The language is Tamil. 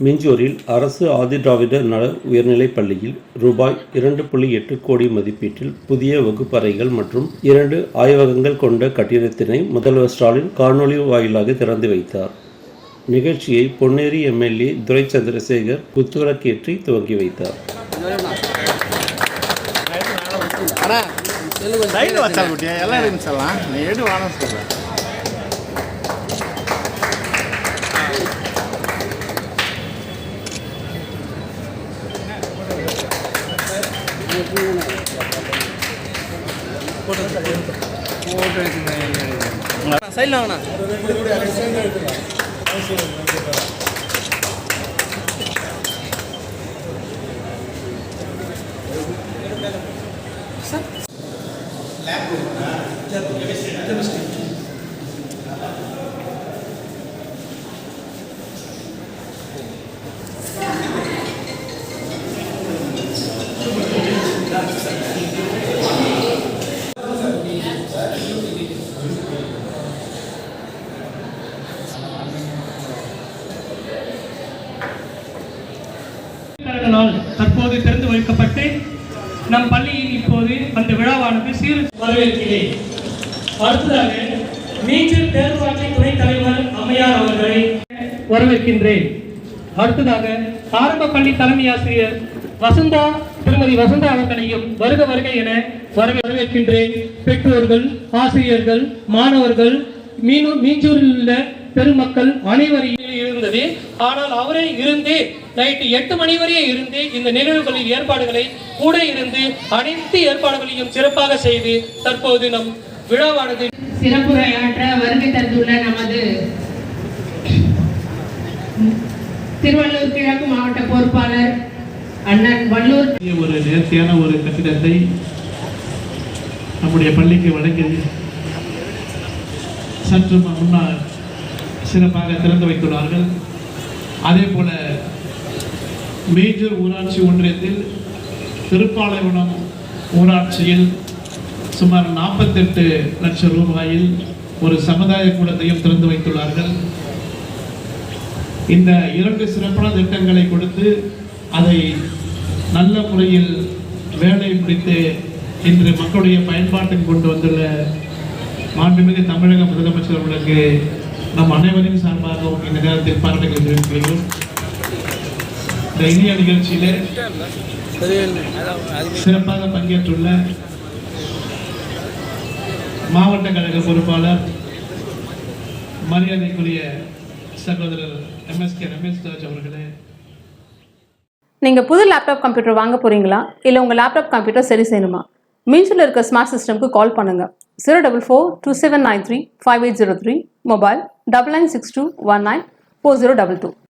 மீஞ்சூரில் அரசு ஆதிதிராவிடர் நல உயர்நிலைப் பள்ளியில் ரூபாய் இரண்டு புள்ளி எட்டு கோடி மதிப்பீட்டில் புதிய வகுப்பறைகள் மற்றும் இரண்டு ஆய்வகங்கள் கொண்ட கட்டிடத்தினை முதல்வர் ஸ்டாலின் காணொலி வாயிலாக திறந்து வைத்தார். நிகழ்ச்சியை பொன்னேரி எம்எல்ஏ துரை சந்திரசேகர் புத்துவிளக்கேற்றி துவங்கி வைத்தார் எல்லாம்? இருந்துச்சு எல்லாம் நீ எடு வாங்க நாள் தற்போது திறந்து வைக்கப்பட்டு நம் பள்ளியில் இப்போது அந்த விழாவானது சீர் வரவேற்கிறேன். அடுத்ததாக நீச்சல் தேர்வாட்சி துணைத் தலைவர் அம்மையார் அவர்களை வரவேற்கின்றேன். அடுத்ததாக ஆரம்ப பள்ளி தலைமை ஆசிரியர் வசந்தா திருமதி வசந்தா அவர்களையும் வருக வருக என வரவேற்கின்றேன். பெற்றோர்கள் ஆசிரியர்கள் மாணவர்கள் மீனூர் மீஞ்சூரில் உள்ள பெருமக்கள் அனைவரையும் இருந்தது. ஆனால் அவரே இருந்து நைட்டு எட்டு மணி வரையே இருந்து இந்த நிகழ்வுகளில் ஏற்பாடுகளை கூட இருந்து அனைத்து ஏற்பாடுகளையும் சிறப்பாக செய்து தற்போது நம் விழாவானது சிறப்புரையாற்ற வருகை தந்துள்ள நமது திருவள்ளூர் கிழக்கு மாவட்ட பொறுப்பாளர் அண்ணன் வள்ளூர். ஒரு நேர்த்தியான ஒரு கட்டிடத்தை நம்முடைய பள்ளிக்கு வழங்கி சற்று முன்னால் சிறப்பாக திறந்து வைத்துள்ளார்கள். அதே போல மேஜூர் ஊராட்சி ஒன்றியத்தில் திருப்பாலைவனம் ஊராட்சியில் சுமார் நாற்பத்தெட்டு லட்சம் ரூபாயில் ஒரு சமுதாய கூடத்தையும் திறந்து வைத்துள்ளார்கள். இந்த இரண்டு சிறப்பான திட்டங்களை கொடுத்து அதை நல்ல முறையில் வேலை முடித்து இன்று மக்களுடைய பயன்பாட்டுக்கு கொண்டு வந்துள்ள மாண்புமிகு தமிழக முதலமைச்சர் அவர்களுக்கு நம் அனைவரின் சார்பாகவும் இந்த நேரத்தில் பாராட்டுகள் இந்த இனிய நிகழ்ச்சியிலே சிறப்பாக பங்கேற்றுள்ள மாவட்ட கழக பொறுப்பாளர் மரியாதைக்குரிய சகோதரர் எம்எஸ்கே ரமேஷ் ராஜ் அவர்களே. நீங்கள் புது லேப்டாப் கம்ப்யூட்டர் வாங்க போகிறீங்களா இல்லை உங்கள் லேப்டாப் கம்ப்யூட்டர் சரி செய்யணுமா? மீன்ஸில் இருக்க ஸ்மார்ட் சிஸ்டம்க்கு கால் பண்ணுங்கள் zero double four two seven nine three five eight zero three mobile double nine six two one nine four zero double two